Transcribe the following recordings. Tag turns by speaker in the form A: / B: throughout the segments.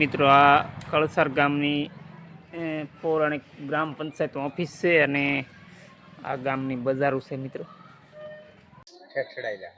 A: મિત્રો, આ કળસાર ગામની પૌરાણિક ગ્રામ પંચાયત ઓફિસ છે અને આ ગામની બજારો છે મિત્રો.
B: ઠેઠડાયેલા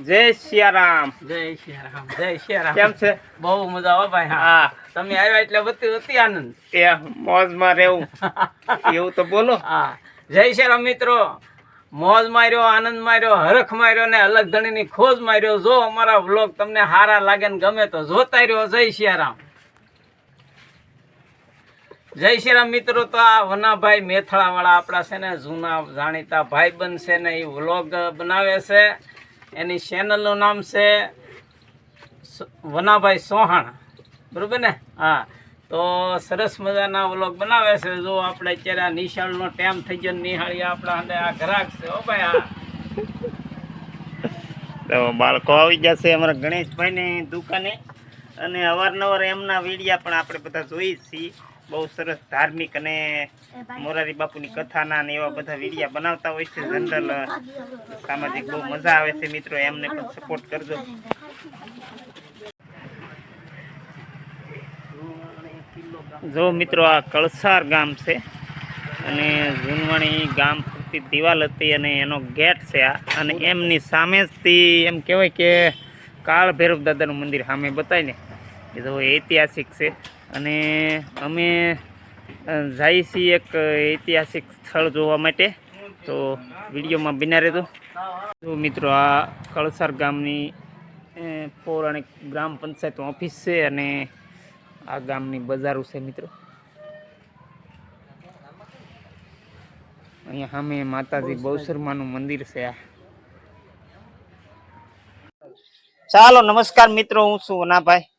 A: જય સિયારામ
B: જય સિયારામ જય સિયારામ
A: કેમ છે?
B: બહુ મજા આવે ભાઈ હા. તમે આવ્યા એટલે બધી અતિ આનંદ.
A: એ મોજમાં રહેવું. એવું તો બોલો.
B: હા. જય સિયારામ મિત્રો. મોજ માર્યો આનંદ માર્યો હરખ માર્યો ને અલગ ધણીની ખોજ માર્યો. જો અમારા વ્લોગ તમને હારા લાગે ને ગમે તો જોતા રહ્યો. જય સિયારામ જય શ્રી રામ મિત્રો, તો આ વનાભાઈ મેથળા વાળા આપણા છે ને જૂના જાણીતા ભાઈબંધ છે ને એ વ્લોગ બનાવે છે. એની ચેનલનું નામ છે વનાભાઈ સોહાણ. બરોબર ને? હા. તો સરસ મજાના વ્લોગ બનાવે છે. જો આપણે અત્યારે આ નિશાળનો ટાઈમ થઈ ગયો નિહાળી આપણા હાંડે આ ઘરાક છે ઓ ભાઈ, આ.
A: તો બાળકો આવી છે અમારા ગણેશભાઈની દુકાને. અને અવારનવાર એમના વિડીયા પણ આપણે બધા જોઈએ છીએ. બહુ સરસ ધાર્મિક અને મોરારી બાપુની કથાના ને એવા બધા વિડીયા બનાવતા હોય છે. જનરલ સામાજિક બહુ મજા આવે છે મિત્રો. એમને પણ સપોર્ટ કરજો. જો મિત્રો આ કળસાર ગામ છે અને જૂનવાણી ગામ પૂરતી દિવાલ હતી અને એનો ગેટ છે આ. અને એમની સામે જથી એમ કહેવાય કે કાળ ભૈરવ દાદાનું મંદિર સામે બતાવીને. ને એ તો ઐતિહાસિક છે. અને અમે જાય જઈએ છીએ એક ઐતિહાસિક સ્થળ જોવા માટે. તો વિડીયોમાં બિના રહેતો. તો મિત્રો આ કળસાર ગામની પૌરાણિક ગ્રામ પંચાયત ઓફિસ છે અને આ ગામની બજારો છે મિત્રો. અહીંયા સામે માતાજી બહુશર્માનું મંદિર છે આ. ચાલો નમસ્કાર મિત્રો હું છું વનાભાઈ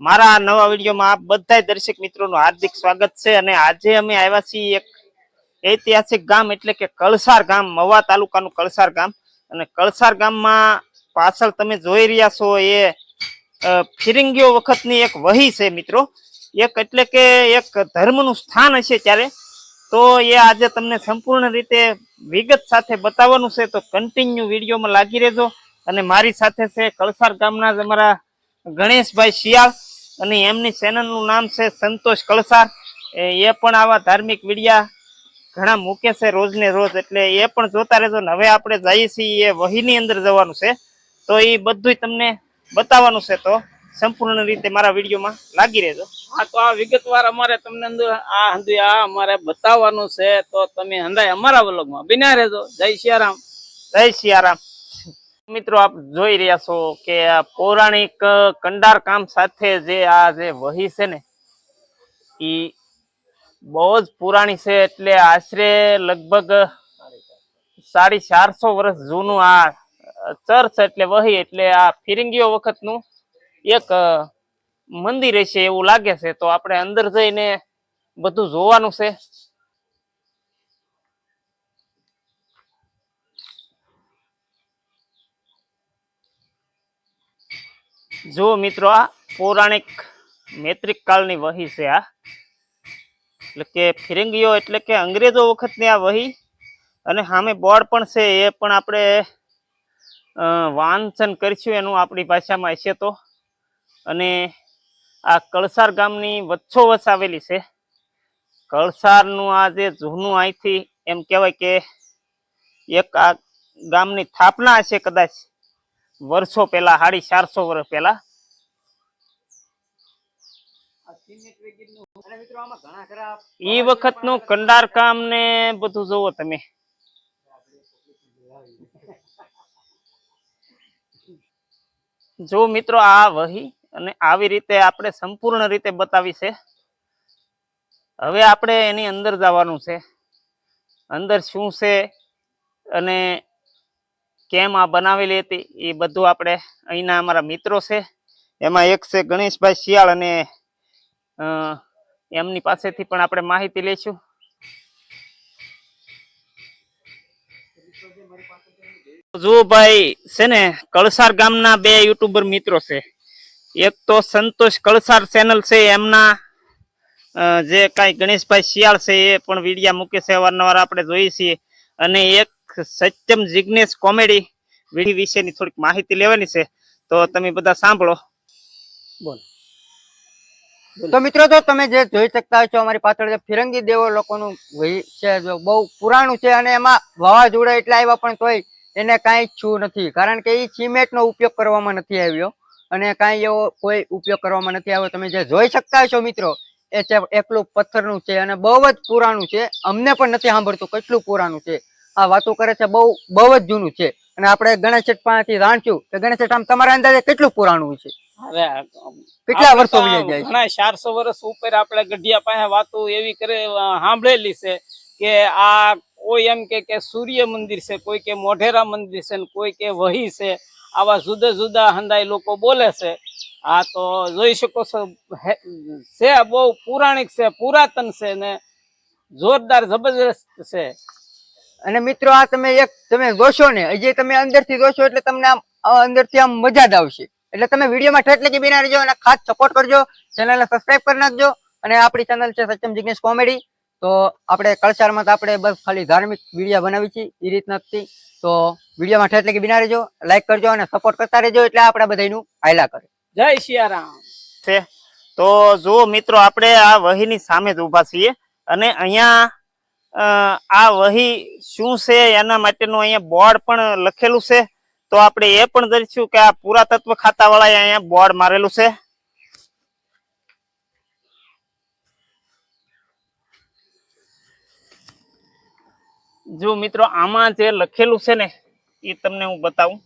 A: મારા નવા વિડીયોમાં આપ બધા દર્શક મિત્રોનું હાર્દિક સ્વાગત છે અને આજે અમે આવ્યા છીએ એક ઐતિહાસિક ગામ એટલે કે કળસાર ગામ, મવા તાલુકાનું કળસાર ગામ. અને કળસાર ગામમાં પાછળ તમે જોઈ રહ્યા છો એ ફિરિંગીઓ વખતની એક વહી છે મિત્રો. એક એટલે કે એક ધર્મનું સ્થાન હશે ત્યારે. તો એ આજે તમને સંપૂર્ણ રીતે વિગત સાથે બતાવવાનું છે. તો કન્ટિન્યુ વિડીયોમાં લાગી રહેજો. અને મારી સાથે છે કળસાર ગામના જ અમારા ગણેશભાઈ શિયાળ. અને એમની ચેનલનું નામ છે સંતોષ કળસાર. એ એ પણ આવા ધાર્મિક વિડીયા ઘણા મૂકે છે રોજને રોજ. એટલે એ પણ જોતા રહેજો ને. હવે આપણે જઈએ છીએ એ વહીની અંદર જવાનું છે. તો એ બધું તમને બતાવવાનું છે. તો સંપૂર્ણ રીતે મારા વિડીયોમાં લાગી રહેજો.
B: હા તો આ વિગતવાર અમારે તમને અંદર આ હંધુય આ અમારે બતાવવાનું છે. તો તમે હંધાય અમારા વ્લોગમાં. બિના રહેજો. જય સિયારામ
A: જય સિયારામ મિત્રો, આપ જોઈ રહ્યા છો કે આ પૌરાણિક કંડાર કામ સાથે જે આ જે વહી છે ને એ બહુ જ પુરાણી છે એટલે આશરે લગભગ સાડી ચારસો વર્ષ જૂનું આ ચર્ચ એટલે વહી, એટલે આ ફિરંગીઓ વખતનું એક મંદિર હશે એવું લાગે છે. તો આપણે અંદર જઈને બધું જોવાનું છે. જો મિત્રો આ પૌરાણિક મૈત્રિક કાળની વહી છે આ, એટલે કે ફિરંગીઓ એટલે કે અંગ્રેજો વખતની આ વહી અને સામે બોર્ડ પણ છે, એ પણ આપણે વાંચન કરીશું, એનું આપણી ભાષામાં હશે તો. અને આ કળસાર ગામની વચ્છોવચ્છ આવેલી છે. કળસારનું આ જે જૂનું અહીંથી એમ કહેવાય કે એક આ ગામની સ્થાપના હશે કદાચ. વર્ષો પહેલા, સાડી ચારસો વર્ષ પહેલા. કંડાર કામ ને બધું જોવો તમે. જો મિત્રો આ વહી અને આવી રીતે આપણે સંપૂર્ણ રીતે બતાવી છે. હવે આપણે એની અંદર જવાનું છે. અંદર શું છે અને કેમ આ બનાવેલી હતી, એ બધું આપણે અહીંના અમારા મિત્રો છે. એમાં એક છે ગણેશભાઈ શિયાળ અને એમની પાસેથી પણ આપણે માહિતી લઈશું. જુઓ ભાઈ છે ને, કળસાર ગામના બે યુટ્યુબર મિત્રો છે. એક તો સંતોષ કળસાર ચેનલ છે, એમના જે કાંઈ ગણેશભાઈ શિયાળ છે, એ પણ વિડીયા મૂકે છે, અવારનવાર આપણે જોઈએ છીએ. અને એક સત્યમ જિગ્નેશ કોમેડી વિધિ વિશેની થોડીક માહિતી લેવાની છે. તો તમે બધા સાંભળો.
C: તો મિત્રો, તો તમે જે જોઈ શકતા છો અમારી પાછળ ફિરંગી દેવો લોકોનું છે બહુ પુરાણું છે અને એમાં વાવાઝોડા એટલા આવ્યા પણ તોય એને કાંઈ છું નથી. કારણ કે એ સિમેન્ટનો ઉપયોગ કરવામાં નથી આવ્યો. અને કાંઈ એવો કોઈ ઉપયોગ કરવામાં નથી આવ્યો. તમે જે જોઈ શકતા છો મિત્રો, એ છે, એકલું પથ્થરનું છે અને બહુ જ પુરાણું છે. અમને પણ નથી સાંભળતું કેટલું પુરાણું છે. આ વાતો કરે છે બહુ બહુ જ જૂનું છે. અને આપણે ગણેશ શેઠ પાસેથી કે ગણેશ શેઠ આમ તમારા અંદાજે કેટલું પુરાણું છે?
B: હવે
C: કેટલા વર્ષો વહી જાય
B: ઘણા ચારસો વર્ષ ઉપર આપણે ગઢિયા પાસે વાતો એવી કરે સાંભળેલી છે કે આ કોઈ એમ કે કે સૂર્ય મંદિર છે કોઈ કે મોઢેરા મંદિર છે ને કોઈ કે વહી છે. આવા જુદા જુદા હંદાય લોકો બોલે છે. આ તો જોઈ શકો છો છે બહુ પુરાણિક છે પુરાતન છે ને જોરદાર જબરજસ્ત છે.
C: અને મિત્રો આ તમે એક તમે જોશો ને જે તમે અંદરથી જોશો એટલે તમને આમ અંદર અંદરથી આમ મજા જ આવશે. એટલે તમે વિડીયોમાં ઠેઠ લગી બિના રહેજો અને ખાસ સપોર્ટ કરજો. ચેનલને સબસ્ક્રાઇબ કરી નાખજો. અને આપણી ચેનલ છે સત્યમ જિજ્ઞેશ કોમેડી. તો આપણે કળશારમાં તો આપણે બસ ખાલી ધાર્મિક વીડિયો બનાવી છીએ એ રીતના નથી તો. વિડીયોમાં ઠેઠ લગી બિના રહેજો લાઈક કરજો અને સપોર્ટ કરતા રહેજો એટલે આપણે બધાનું હાયલા કરે.
B: જય સિયારામ
A: છે. તો જુઓ મિત્રો આપણે આ વહીની સામે જ ઊભા છીએ અને અહીંયા આ વહી શું છે? એના માટેનું અહીંયા બોર્ડ પણ લખેલું છે. તો આપણે એ પણ દર્શું કે આ પુરાતત્વ ખાતાવાળાએ અહીંયા બોર્ડ મારેલું છે. જો મિત્રો, આમાં જે લખેલું છે ને, એ તમને હું બતાવું.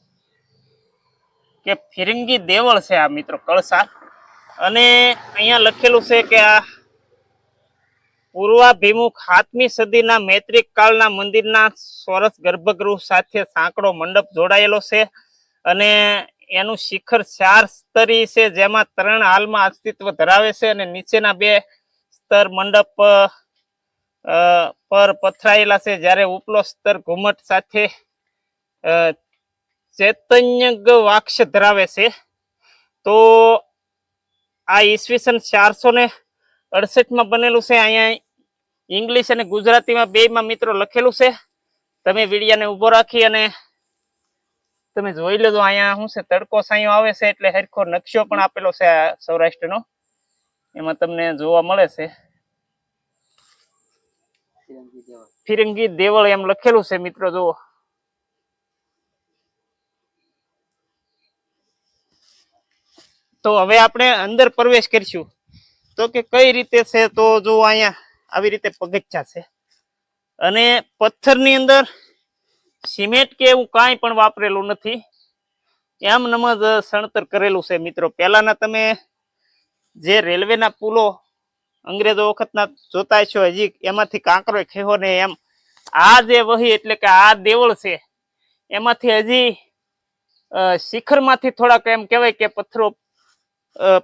A: કે ફિરંગી દેવળ છે આ મિત્રો કળસાર અને અહીંયા લખેલું છે કે આ પૂર્વાભિમુખ સાતમી સદીના મૈત્રિક કાળના મંદિરના સોરસ ગર્ભગૃહ સાથે સાંકડો મંડપ જોડાયેલો છે અને એનું શિખર ચાર સ્તરી છે, જેમાં ત્રણ હાલમાં અસ્તિત્વ ધરાવે છે અને નીચેના બે સ્તર મંડપ પર પથરાયેલા છે. જ્યારે ઉપલો સ્તર ઘુમટ સાથે ચૈતન્યગ વાક્ષ ધરાવે છે. તો આ ઈસવીસન ચારસો ને અડસઠમાં બનેલું છે અહીંયા ઇંગ્લિશ અને ગુજરાતીમાં બેમાં મિત્રો લખેલું છે. તમે વિડિયાને ઊભો રાખી અને તમે જોઈ લેજો અહીંયા શું છે, તડકો સાયો આવે છે એટલે હરખો નકશો પણ આપેલો છે સૌરાષ્ટ્રનો. એમાં તમને જોવા મળે છે. ફિરંગી દેવળ એમ લખેલું છે મિત્રો, જુઓ. તો હવે આપણે અંદર પ્રવેશ કરીશું. તો કે કઈ રીતે છે તો જો અહીંયા આવી રીતે પગથિયા છે. અને પથ્થરની અંદર સિમેન્ટ કે એવું કાંઈ પણ વાપરેલું નથી. એમ નમજ સણતર કરેલું છે મિત્રો. પહેલાંના તમે જે રેલવેના પુલો અંગ્રેજો વખતના જોતા છો હજી એમાંથી કાંકરો ખેહો ને એમ. આ જે વહી એટલે કે આ દેવળ છે, એમાંથી હજી શિખરમાંથી થોડાક એમ કહેવાય કે પથ્થરો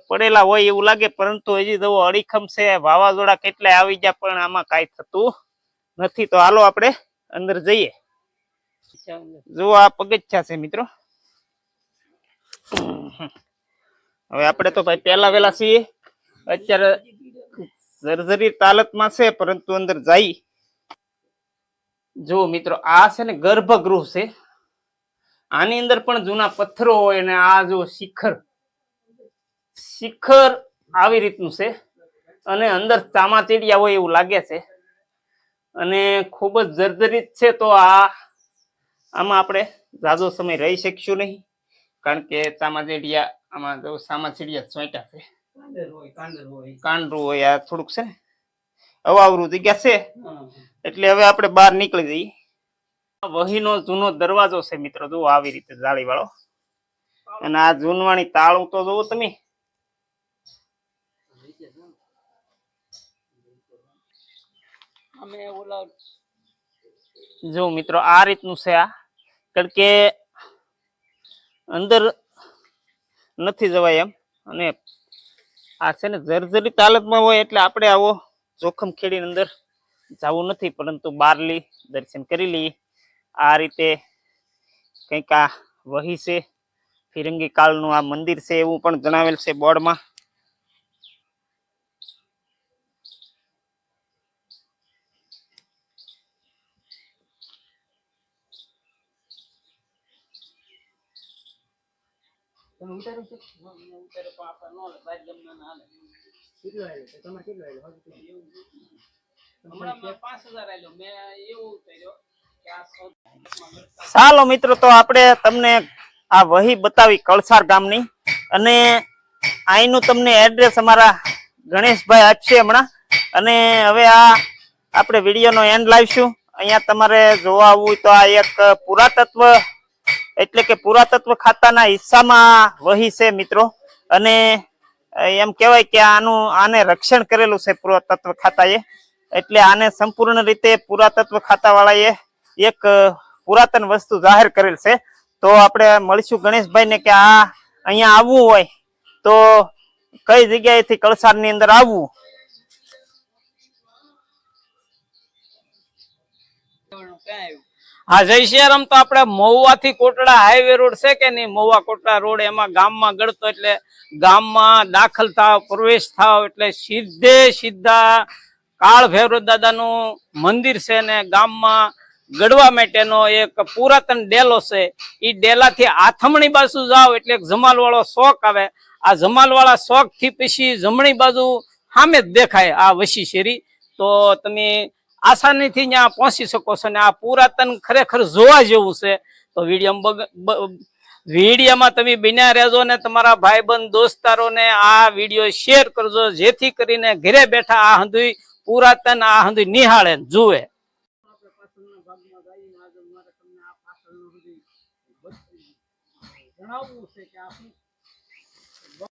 A: પડેલા હોય એવું લાગે, પરંતુ હજી તો અડીખમ છે, વાવાઝોડા કેટલાય આવી ગયા, પણ આમાં કાંઈ થતું નથી. તો હાલો આપણે અંદર જઈએ. જુઓ આ પગથિયા છે મિત્રો. હવે આપણે તો ભાઈ પહેલા વેલા છીએ. અત્યારે જર્જરી તાલતમાં છે, પરંતુ અંદર જઈ. જુઓ મિત્રો, આ છે ને ગર્ભગૃહ છે. આની અંદર પણ જૂના પથ્થરો હોય અને આ જો શિખર. શિખર આવી રીતનું છે. અને અંદર ચામાચીડિયા હોય એવું લાગે છે. અને ખૂબ જ જર્જરિત છે તો આ આમાં આપણે ઝાઝો સમય રહી શકશું નહીં. કારણ કે ચામાચીડિયા આમાં જો ચામાચીડિયા ચોંટ્યા છે.
B: કાંડર હોય
A: આ થોડુંક છે ને. અવાવરું જગ્યા છે. એટલે હવે આપણે બહાર નીકળી જઈએ. વહીનો જૂનો દરવાજો છે મિત્રો જુઓ આવી રીતે જાળી વાળો અને આ જૂનવાણી તાળું તો જુઓ તમે.
B: અમે ઓલા
A: જો મિત્રો, આ રીતનું છે આ. કારણ કે અંદર નથી જવાય એમ. અને આ છે ને જર્જરિત હાલતમાં હોય એટલે આપણે આવો જોખમ ખેડીને અંદર જવું નથી. પરંતુ બારલી દર્શન કરી લઈએ. આ રીતે કંઈક આ વહી છે. ફિરંગી કાળનું આ મંદિર છે એવું પણ જણાવેલ છે બોર્ડમાં. ચાલો મિત્રો, તો આપણે તમને આ વહી બતાવી કળસાર ગામની. અને અહીંનું તમને એડ્રેસ અમારા ગણેશભાઈ આપશે હમણાં. અને હવે આ આપણે વિડીયોનો એન્ડ લાવીશું. અહીંયા તમારે જોવા આવવું તો આ એક પુરાતત્વ એટલે કે પુરાતત્વ ખાતાના હિસ્સામાં વહી છે મિત્રો. અને એમ કહેવાય કે આનું, આને રક્ષણ કરેલું છે પુરાતત્વ ખાતાએ. એટલે આને સંપૂર્ણ રીતે પુરાતત્વ ખાતાવાળાએ એક પુરાતન વસ્તુ જાહેર કરેલ છે. તો આપણે મળીશું ગણેશભાઈને કે આ અહીંયા આવવું હોય તો કઈ જગ્યાએથી કળસારની અંદર આવવું?
B: હા જયશિયારામ તો આપણે મહુવા થી કોટડા હાઈવે રોડ છે કે નહીં? મહુવા કોટડા રોડ એમાં ગામમાં ગળતો એટલે ગામમાં દાખલ થાવ, પ્રવેશ થાવ એટલે સીધે સીધા કાળ ભૈરવ દાદાનું મંદિર છે ને ગામમાં ગડવા માટેનો એક પુરાતન ડેલો છે. એ ડેલાથી આથમણી બાજુ જાઓ એટલે એક જમાલ વાળો શોખ આવે. આ જમાલ વાળા શોખથી પછી જમણી બાજુ સામે જ દેખાય આ વશી શેરી. તો તમે આસાનીથી ત્યાં પહોંચી શકો છો ને આ પુરાતન ખરેખર જોવા જેવું છે. તો વીડિયો વિડીયોમાં તમે બન્યા રહેજો ને તમારા ભાઈબંધ, દોસ્તારોને આ વીડિયો શેર કરજો, જેથી કરીને ઘરે બેઠા આ હંધુઈ પુરાતન, આ હંધુઈ નિહાળે, જુએ. જણાવવું